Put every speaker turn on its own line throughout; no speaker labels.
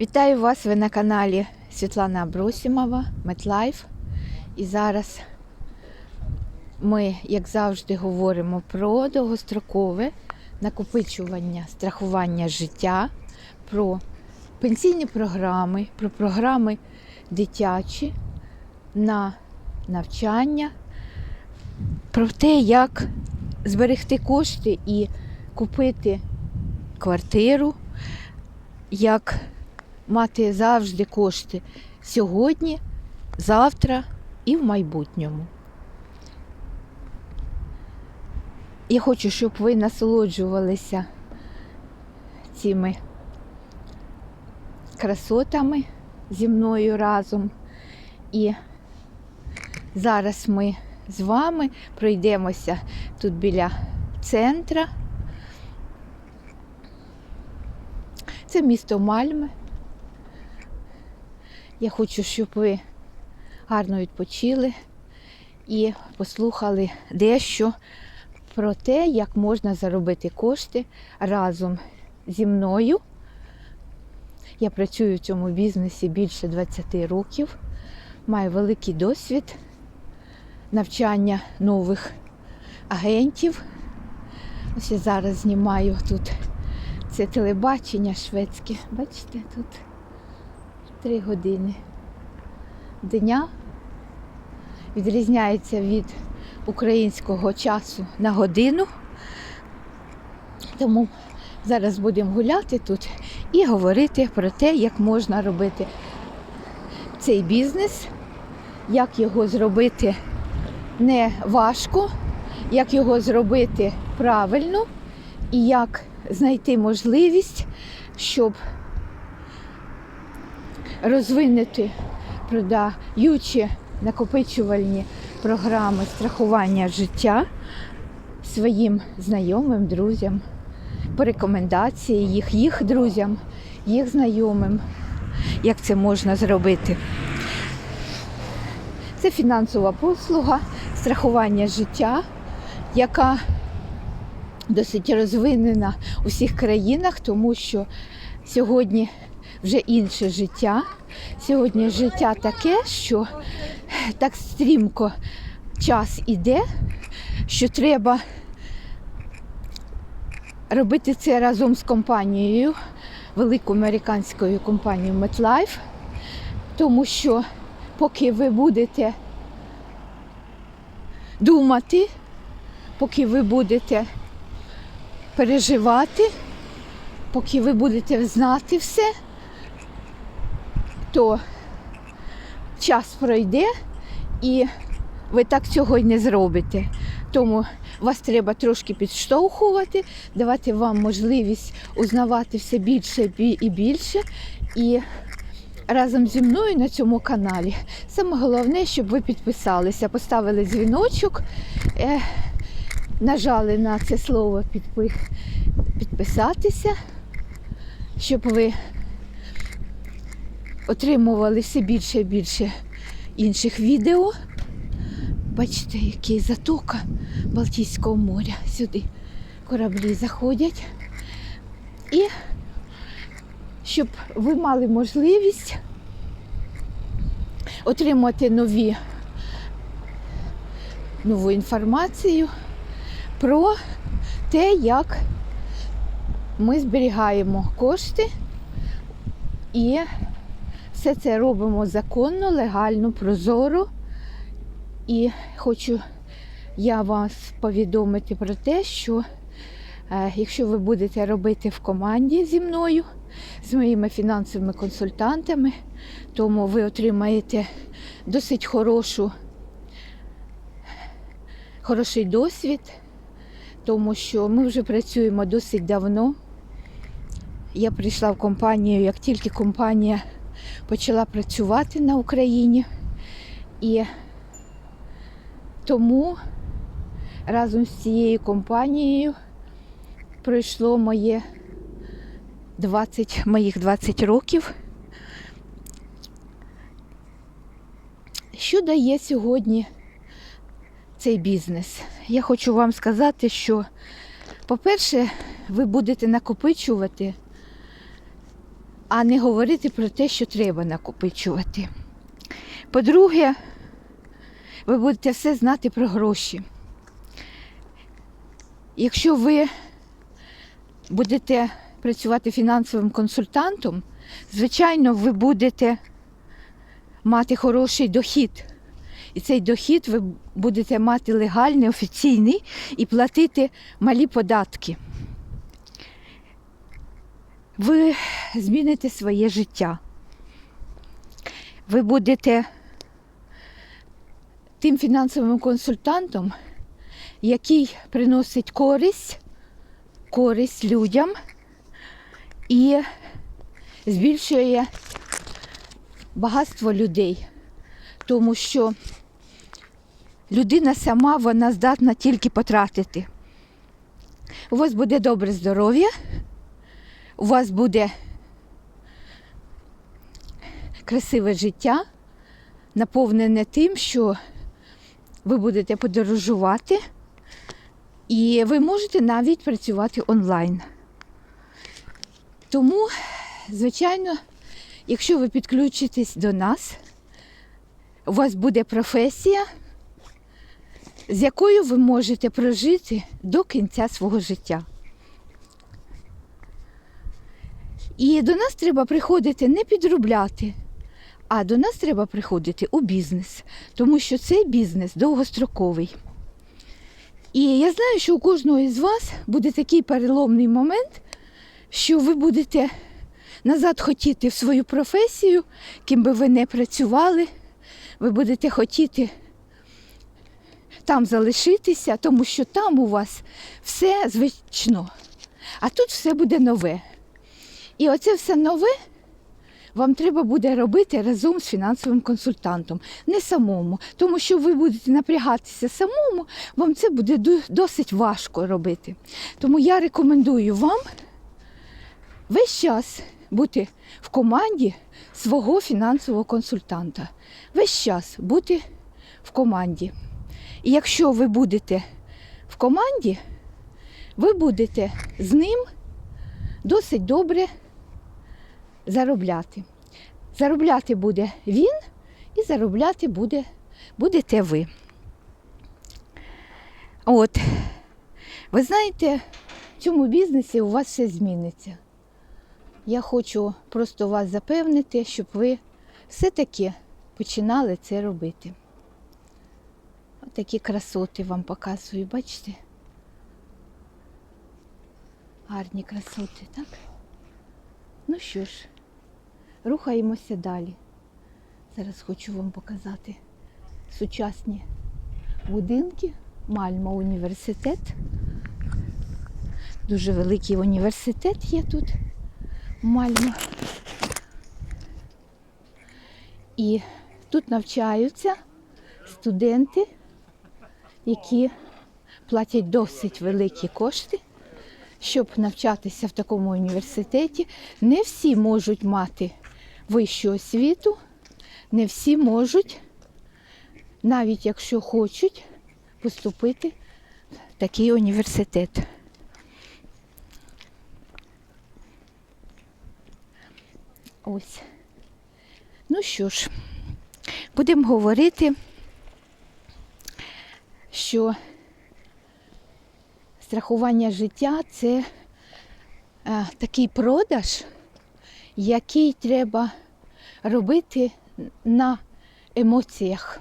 Вітаю вас! Ви на каналі Світлана Абросімова, MetLife. І зараз ми, як завжди, говоримо про довгострокове накопичування, страхування життя, про пенсійні програми, про програми дитячі на навчання, про те, як зберегти кошти і купити квартиру, як мати завжди кошти сьогодні, завтра і в майбутньому. Я хочу, щоб ви насолоджувалися цими красотами зі мною разом. І зараз ми з вами пройдемося тут біля центра. Це місто Мальме. Я хочу, щоб ви гарно відпочили і послухали дещо про те, як можна заробити кошти разом зі мною. Я працюю в цьому бізнесі більше 20 років, маю великий досвід навчання нових агентів. Ось я зараз знімаю тут це телебачення шведське. Бачите, тут три години дня відрізняється від українського часу на годину. Тому зараз будемо гуляти тут і говорити про те, як можна робити цей бізнес, як його зробити не важко, як його зробити правильно і як знайти можливість, щоб розвинути продаючи накопичувальні програми страхування життя своїм знайомим, друзям, по рекомендації їх, їх друзям, їх знайомим, як це можна зробити. Це фінансова послуга, страхування життя, яка досить розвинена у всіх країнах, тому що сьогодні вже інше життя. Сьогодні життя таке, що так стрімко час іде, що треба робити це разом з компанією, великою американською компанією MetLife, тому що поки ви будете думати, поки ви будете переживати, поки ви будете знати все, то час пройде і ви так цього й не зробите. Тому вас треба трошки підштовхувати, давати вам можливість узнавати все більше і більше. І разом зі мною на цьому каналі саме головне, щоб ви підписалися, поставили дзвіночок, е, нажали на це слово підпи... підписатися, щоб ви отримували все більше і більше інших відео. Бачите, який затока Балтійського моря. Сюди кораблі заходять. І щоб ви мали можливість отримати нові, нову інформацію про те, як ми зберігаємо кошти і все це робимо законно, легально, прозоро. І хочу я вас повідомити про те, що е, якщо ви будете робити в команді зі мною, з моїми фінансовими консультантами, тому ви отримаєте досить хорошу, хороший досвід, тому що ми вже працюємо досить давно. Я прийшла в компанію, як тільки компанія почала працювати на Україні. І тому разом з цією компанією пройшло моє 20, моїх 20 років. Що дає сьогодні цей бізнес? Я хочу вам сказати, що, по-перше, ви будете накопичувати а не говорити про те, що треба накопичувати. По-друге, ви будете все знати про гроші. Якщо ви будете працювати фінансовим консультантом, звичайно, ви будете мати хороший дохід. І цей дохід ви будете мати легальний, офіційний і платити малі податки. Ви зміните своє життя. Ви будете тим фінансовим консультантом, який приносить користь, користь людям і збільшує багатство людей. Тому що людина сама вона здатна тільки потратити. У вас буде добре здоров'я, у вас буде красиве життя, наповнене тим, що ви будете подорожувати, і ви можете навіть працювати онлайн. Тому, звичайно, якщо ви підключитесь до нас, у вас буде професія, з якою ви можете прожити до кінця свого життя. І до нас треба приходити не підробляти, а до нас треба приходити у бізнес, тому що цей бізнес довгостроковий. І я знаю, що у кожного із вас буде такий переломний момент, що ви будете назад хотіти в свою професію, ким би ви не працювали, ви будете хотіти там залишитися, тому що там у вас все звично, а тут все буде нове. І оце все нове вам треба буде робити разом з фінансовим консультантом, не самому. Тому що ви будете напрягатися самому, вам це буде досить важко робити. Тому я рекомендую вам весь час бути в команді свого фінансового консультанта. Весь час бути в команді. І якщо ви будете в команді, ви будете з ним досить добре заробляти. Заробляти буде він і заробляти буде, будете ви. От, ви знаєте, в цьому бізнесі у вас все зміниться. Я хочу просто вас запевнити, щоб ви все-таки починали це робити. Такі красоти вам показую, бачите? Гарні красоти, так? Ну що ж, рухаємося далі. Зараз хочу вам показати сучасні будинки. Мальма університет. Дуже великий університет є тут. Мальма. І тут навчаються студенти, які платять досить великі кошти, щоб навчатися в такому університеті. Не всі можуть мати вищу освіту, не всі можуть, навіть якщо хочуть, поступити в такий університет. Ось. Ну що ж, будемо говорити, що страхування життя це е, такий продаж, який треба робити на емоціях.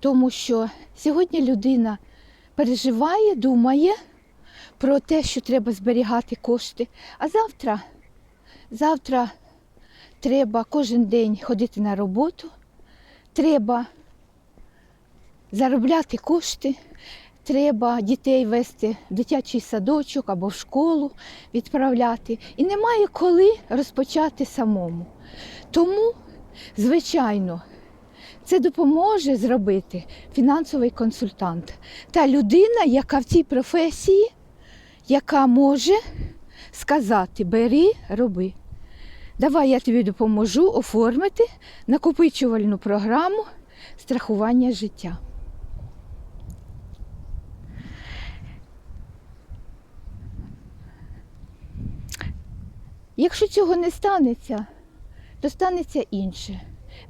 Тому що сьогодні людина переживає, думає про те, що треба зберігати кошти, а завтра, завтра треба кожен день ходити на роботу, треба заробляти кошти, треба дітей вести в дитячий садочок або в школу відправляти. І немає коли розпочати самому. Тому, звичайно, це допоможе зробити фінансовий консультант. Та людина, яка в цій професії, яка може сказати бери, роби. Давай я тобі допоможу оформити накопичувальну програму страхування життя. Якщо цього не станеться, то станеться інше.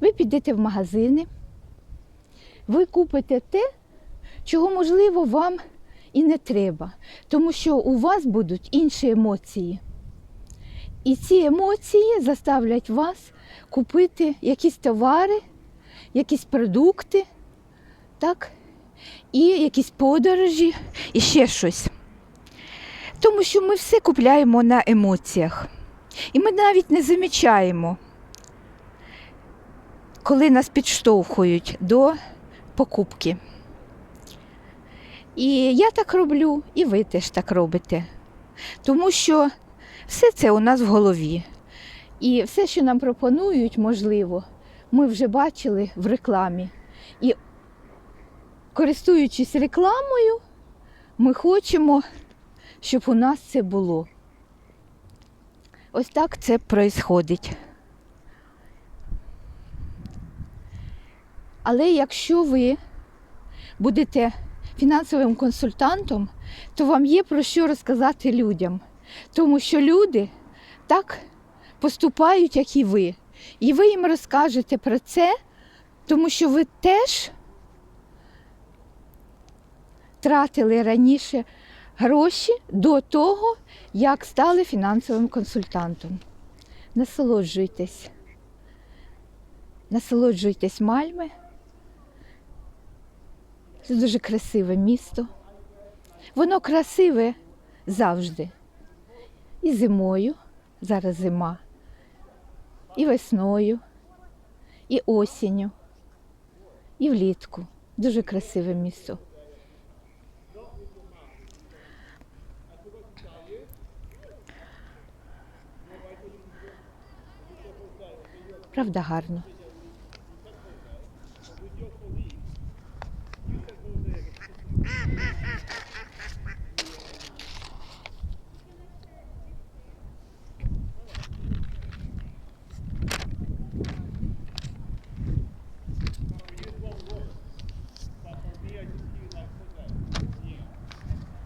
Ви підете в магазини, ви купите те, чого, можливо, вам і не треба, тому що у вас будуть інші емоції. І ці емоції заставлять вас купити якісь товари, якісь продукти, так? і якісь подорожі, і ще щось. Тому що ми все купляємо на емоціях. І ми навіть не замічаємо, коли нас підштовхують до покупки. І я так роблю, і ви теж так робите. Тому що все це у нас в голові. І все, що нам пропонують, можливо, ми вже бачили в рекламі. І користуючись рекламою, ми хочемо, щоб у нас це було. Ось так це происходить. Але якщо ви будете фінансовим консультантом, то вам є про що розказати людям. Тому що люди так поступають, як і ви. І ви їм розкажете про це, тому що ви теж тратили раніше гроші до того, як стали фінансовим консультантом. Насолоджуйтесь. Насолоджуйтесь Мальми. Це дуже красиве місто. Воно красиве завжди. І зимою, зараз зима, і весною, і осінню, і влітку. Дуже красиве місто. Правда, гарно.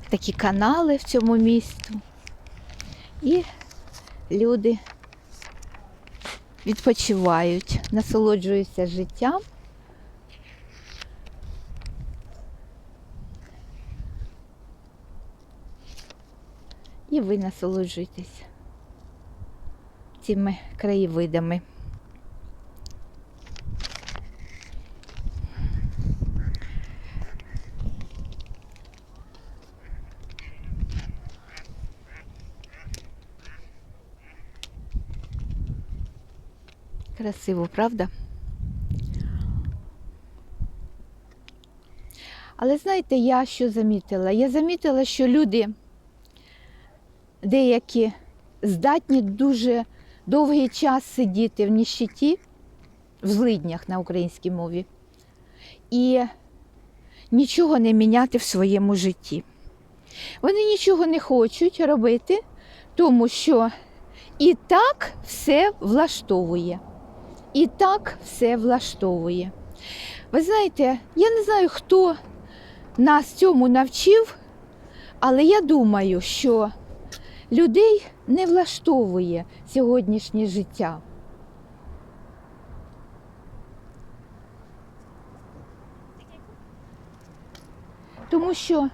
Такі канали в цьому місту. І люди відпочивають, насолоджуються життям. І ви насолоджуєтесь цими краєвидами. Красиво, правда? Але знаєте, я що замітила? Я замітила, що люди деякі здатні дуже довгий час сидіти в ніщиті, в злиднях на українській мові, і нічого не міняти в своєму житті. Вони нічого не хочуть робити, тому що і так все влаштовує. І так все влаштовує. Ви знаєте, я не знаю, хто нас цьому навчив, але я думаю, що людей не влаштовує сьогоднішнє життя. Тому що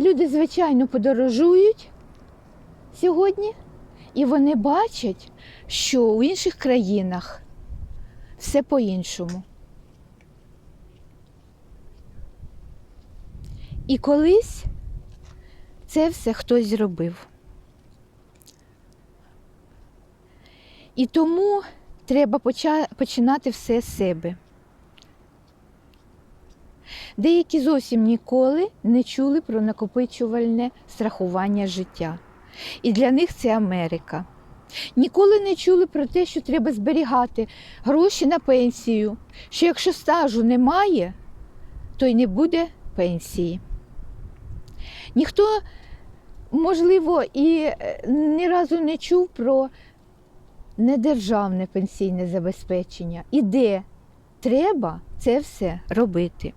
люди, звичайно, подорожують сьогодні, і вони бачать, що у інших країнах все по-іншому. І колись це все хтось зробив. І тому треба починати все з себе. Деякі зовсім ніколи не чули про накопичувальне страхування життя. І для них це Америка. Ніколи не чули про те, що треба зберігати гроші на пенсію, що якщо стажу немає, то й не буде пенсії. Ніхто, можливо, і е, ні разу не чув про недержавне пенсійне забезпечення і де треба це все робити.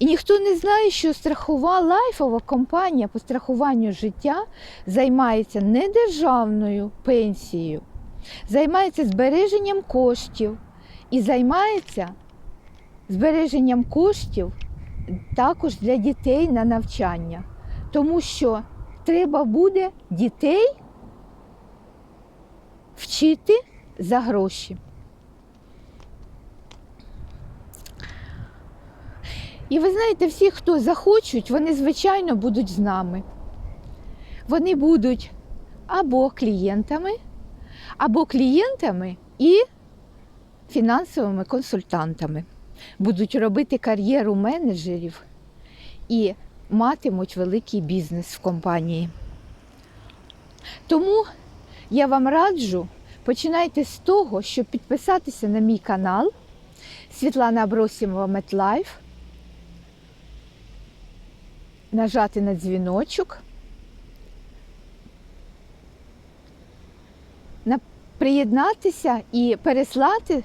І ніхто не знає, що страхова лайфова компанія по страхуванню життя займається не державною пенсією, займається збереженням коштів і займається збереженням коштів також для дітей на навчання. Тому що треба буде дітей вчити за гроші. І ви знаєте, всі, хто захочуть, вони, звичайно, будуть з нами. Вони будуть або клієнтами, або клієнтами і фінансовими консультантами. Будуть робити кар'єру менеджерів і матимуть великий бізнес в компанії. Тому я вам раджу, починайте з того, щоб підписатися на мій канал Світлана Абросімова Метлайф, нажати на дзвіночок, приєднатися і переслати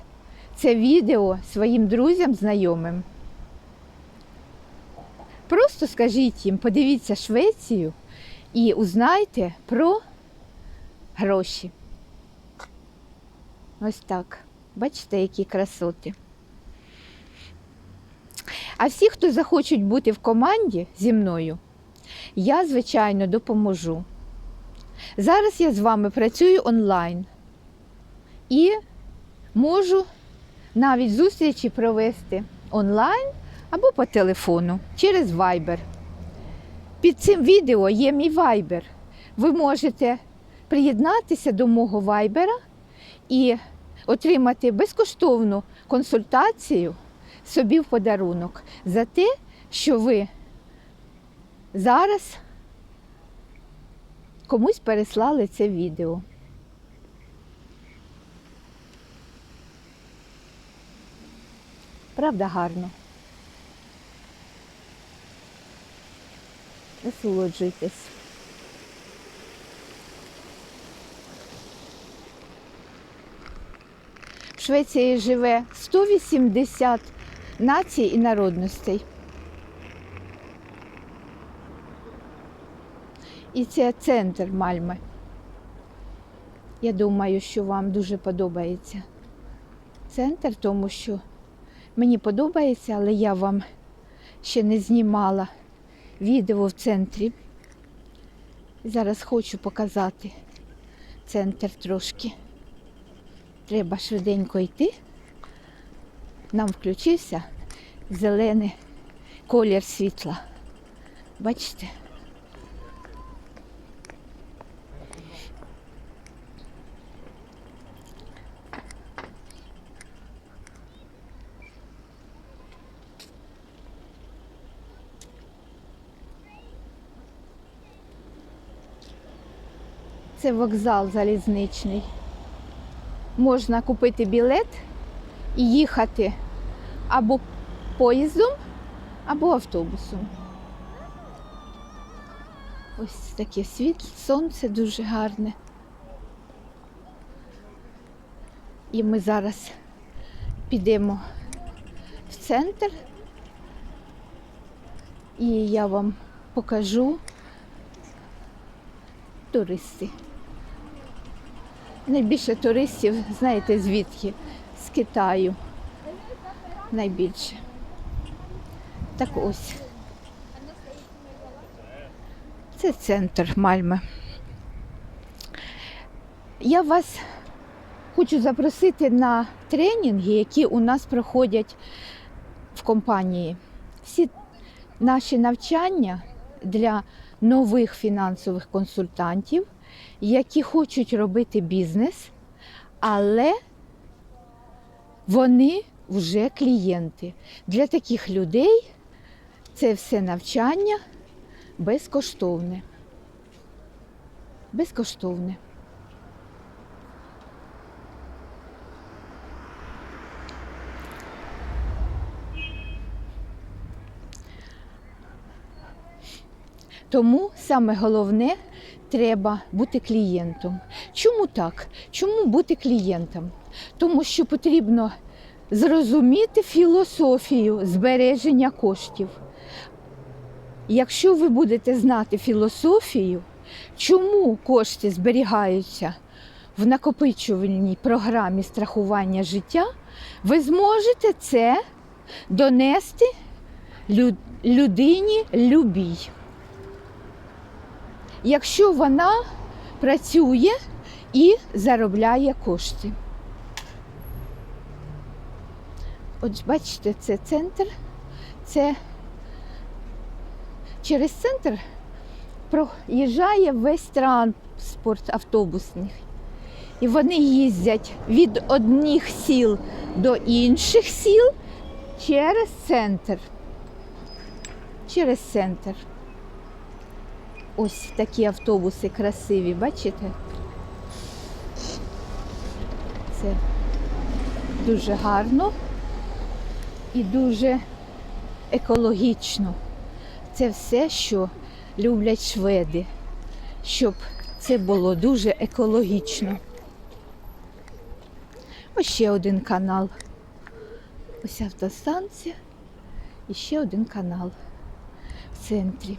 це відео своїм друзям, знайомим. Просто скажіть їм, подивіться Швецію і узнайте про гроші. Ось так. Бачите, які красоти. А всі, хто захочуть бути в команді зі мною, я, звичайно, допоможу. Зараз я з вами працюю онлайн і можу навіть зустрічі провести онлайн або по телефону через Viber. Під цим відео є мій Viber. Ви можете приєднатися до мого Viber і отримати безкоштовну консультацію собі в подарунок за те, що ви зараз комусь переслали це відео. Правда гарно. Насолоджуйтесь. В Швеції живе 180 націй і народностей. І це центр Мальми. Я думаю, що вам дуже подобається центр, тому що мені подобається, але я вам ще не знімала відео в центрі. Зараз хочу показати центр трошки. Треба швиденько йти. Нам включився зелений колір світла. Бачите? Це вокзал залізничний. Можна купити білет і їхати або поїздом, або автобусом. Ось таке світло, сонце дуже гарне. І ми зараз підемо в центр, і я вам покажу туристи. Найбільше туристів, знаєте, звідки? З Китаю. Найбільше. Так ось. Це центр Мальми. Я вас хочу запросити на тренінги, які у нас проходять в компанії. Всі наші навчання для нових фінансових консультантів, які хочуть робити бізнес, але вони вже клієнти. Для таких людей це все навчання безкоштовне. Безкоштовне. Тому саме головне треба бути клієнтом. Чому так? Чому бути клієнтом? Тому що потрібно зрозуміти філософію збереження коштів. якщо ви будете знати філософію, чому кошти зберігаються в накопичувальній програмі страхування життя, ви зможете це донести людині любій. Якщо вона працює і заробляє кошти. От бачите, це центр, це через центр проїжджає весь транспорт автобусний. І вони їздять від одних сіл до інших сіл через центр. Через центр. Ось такі автобуси красиві, бачите? Це дуже гарно і дуже екологічно. Це все, що люблять шведи, щоб це було дуже екологічно. Ось ще один канал. Ось автостанція і ще один канал в центрі.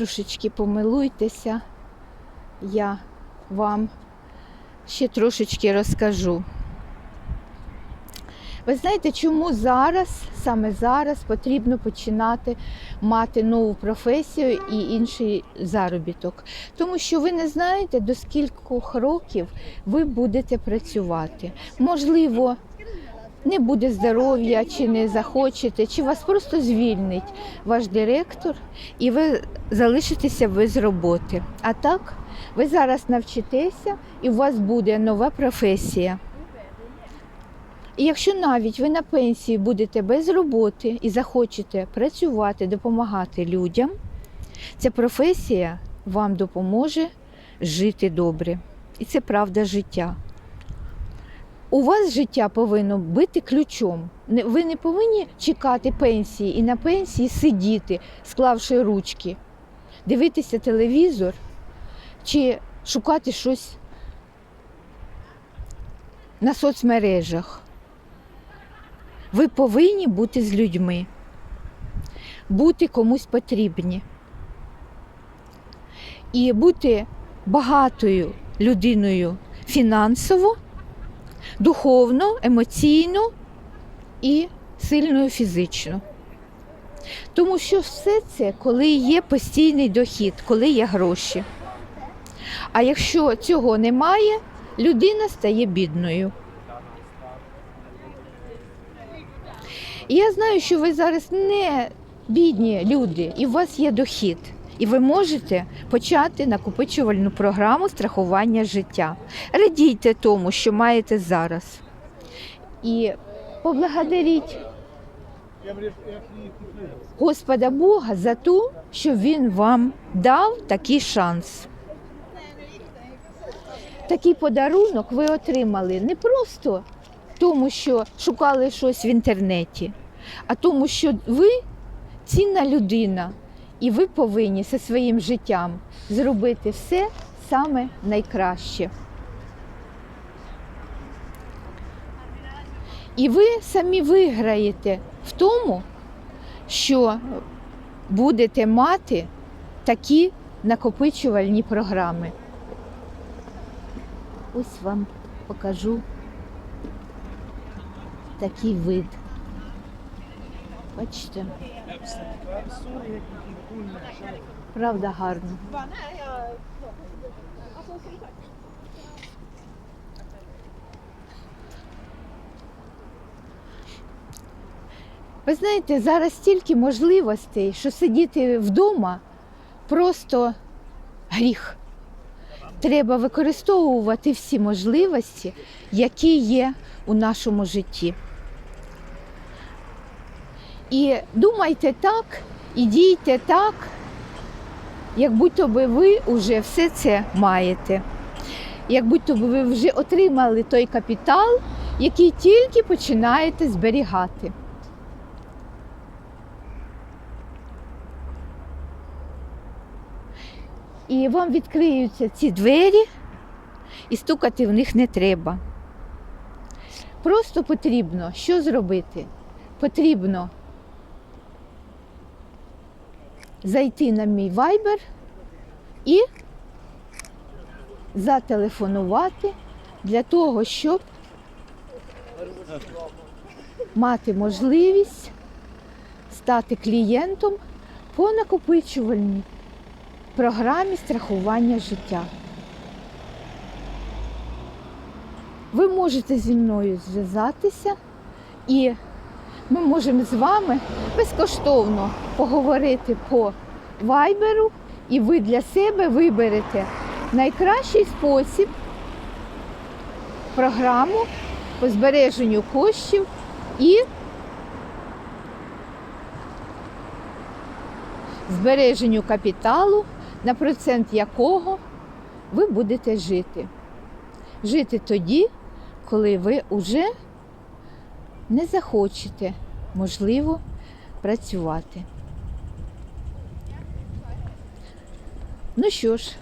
Трошечки помилуйтеся, я вам ще трошечки розкажу. Ви знаєте, чому зараз, саме зараз, потрібно починати мати нову професію і інший заробіток? Тому що ви не знаєте, до скількох років ви будете працювати. Можливо, не буде здоров'я, чи не захочете, чи вас просто звільнить ваш директор, і ви залишитеся без роботи. А так, ви зараз навчитеся, і у вас буде нова професія. І якщо навіть ви на пенсії будете без роботи і захочете працювати, допомагати людям, ця професія вам допоможе жити добре. І це правда життя. У вас життя повинно бити ключом. Ви не повинні чекати пенсії і на пенсії сидіти, склавши ручки, дивитися телевізор чи шукати щось на соцмережах. Ви повинні бути з людьми, бути комусь потрібні. І бути багатою людиною фінансово, духовно, емоційно і сильною фізично. Тому що все це, коли є постійний дохід, коли є гроші. А якщо цього немає, людина стає бідною. Я знаю, що ви зараз не бідні люди, і у вас є дохід. І ви можете почати накопичувальну програму страхування життя. Радійте тому, що маєте зараз. І поблагодаріть Господа Бога за те, що Він вам дав такий шанс. Такий подарунок ви отримали не просто тому, що шукали щось в інтернеті, а тому, що ви цінна людина, і ви повинні зі своїм життям зробити все саме найкраще. І ви самі виграєте в тому, що будете мати такі накопичувальні програми. Ось вам покажу такий вид. Бачите? Правда гарно. Ви знаєте, зараз стільки можливостей, що сидіти вдома просто гріх. Треба використовувати всі можливості, які є у нашому житті. І думайте так, і дійте так, як будь-то би ви вже все це маєте. Як будь-то би ви вже отримали той капітал, який тільки починаєте зберігати. І вам відкриються ці двері, і стукати в них не треба. Просто потрібно що зробити? Потрібно зайти на мій вайбер і зателефонувати для того, щоб мати можливість стати клієнтом по накопичувальній програмі страхування життя. Ви можете зі мною зв'язатися і ми можемо з вами безкоштовно поговорити по вайберу, і ви для себе виберете найкращий спосіб програму по збереженню коштів і збереженню капіталу, на процент якого ви будете жити. Жити тоді, коли ви вже не захочете, можливо, працювати. Ну що ж,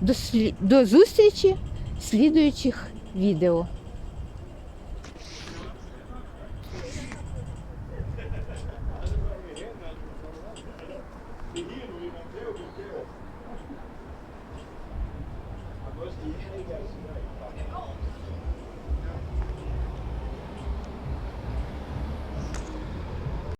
до, слі- до зустрічі в слідуючих відео.